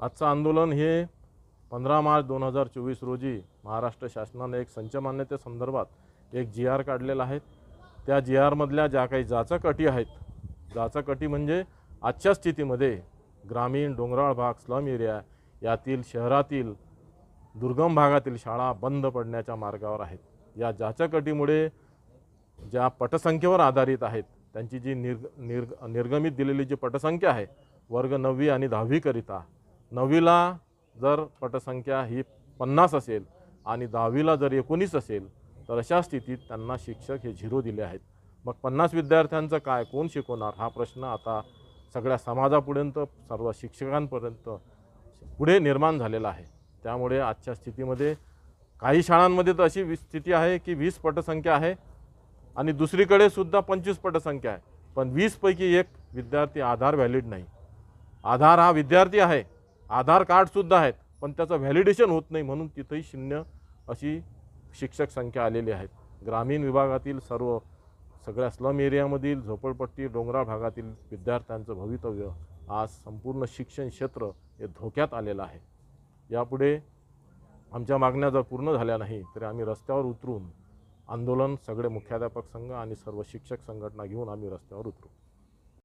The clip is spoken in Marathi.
आजचं आंदोलन हे पंधरा मार्च दोन हजार चोवीस रोजी महाराष्ट्र शासनाने एक संच मान्यतेसंदर्भात एक जी आर काढलेला आहे. त्या जी आरमधल्या ज्या काही जाचक अटी आहेत जाचक अटी म्हणजे आजच्या स्थितीमध्ये ग्रामीण डोंगराळ भाग स्लम एरिया यातील शहरातील दुर्गम भागातील शाळा बंद पडण्याच्या मार्गावर आहेत. या जाचक अटीमुळे ज्या पटसंख्येवर आधारित आहेत त्यांची जी निर्ग निर्ग निर्गमित दिलेली जी पटसंख्या आहे वर्ग नववी आणि दहावीकरिता नववीला जर पटसंख्या ही पन्नास असेल आणि दहावीला जर एकोणीस असेल तर अशा स्थितीत त्यांना शिक्षक हे झिरो दिले आहेत. मग पन्नास विद्यार्थ्यांचं काय कोण शिकवणार? हा प्रश्न आता सगळ्या समाजापर्यंत सर्व शिक्षकांपर्यंत पुढे निर्माण झालेला आहे. त्यामुळे आजच्या स्थितीमध्ये काही शाळांमध्ये तर अशी स्थिती आहे की वीस पटसंख्या आहे आणि दुसरीकडे सुद्धा पंचवीस पटसंख्या आहे. पण वीसपैकी एक विद्यार्थी आधार व्हॅलिड नाही. आधार हा विद्यार्थी आहे. आधार कार्डसुद्धा आहेत पण त्याचं व्हॅलिडेशन होत नाही म्हणून तिथंही शून्य अशी शिक्षक संख्या आलेली आहेत ग्रामीण विभागातील सर्व सगळ्या स्लम एरियामधील झोपडपट्टी डोंगराळ भागातील विद्यार्थ्यांचं भवितव्य आज संपूर्ण शिक्षण क्षेत्र हे धोक्यात आलेलं आहे. यापुढे आमच्या मागण्या जर पूर्ण झाल्या नाही तरी आम्ही रस्त्यावर उतरून आंदोलन सगळे मुख्याध्यापक संघ आणि सर्व शिक्षक संघटना घेऊन आम्ही रस्त्यावर उतरू.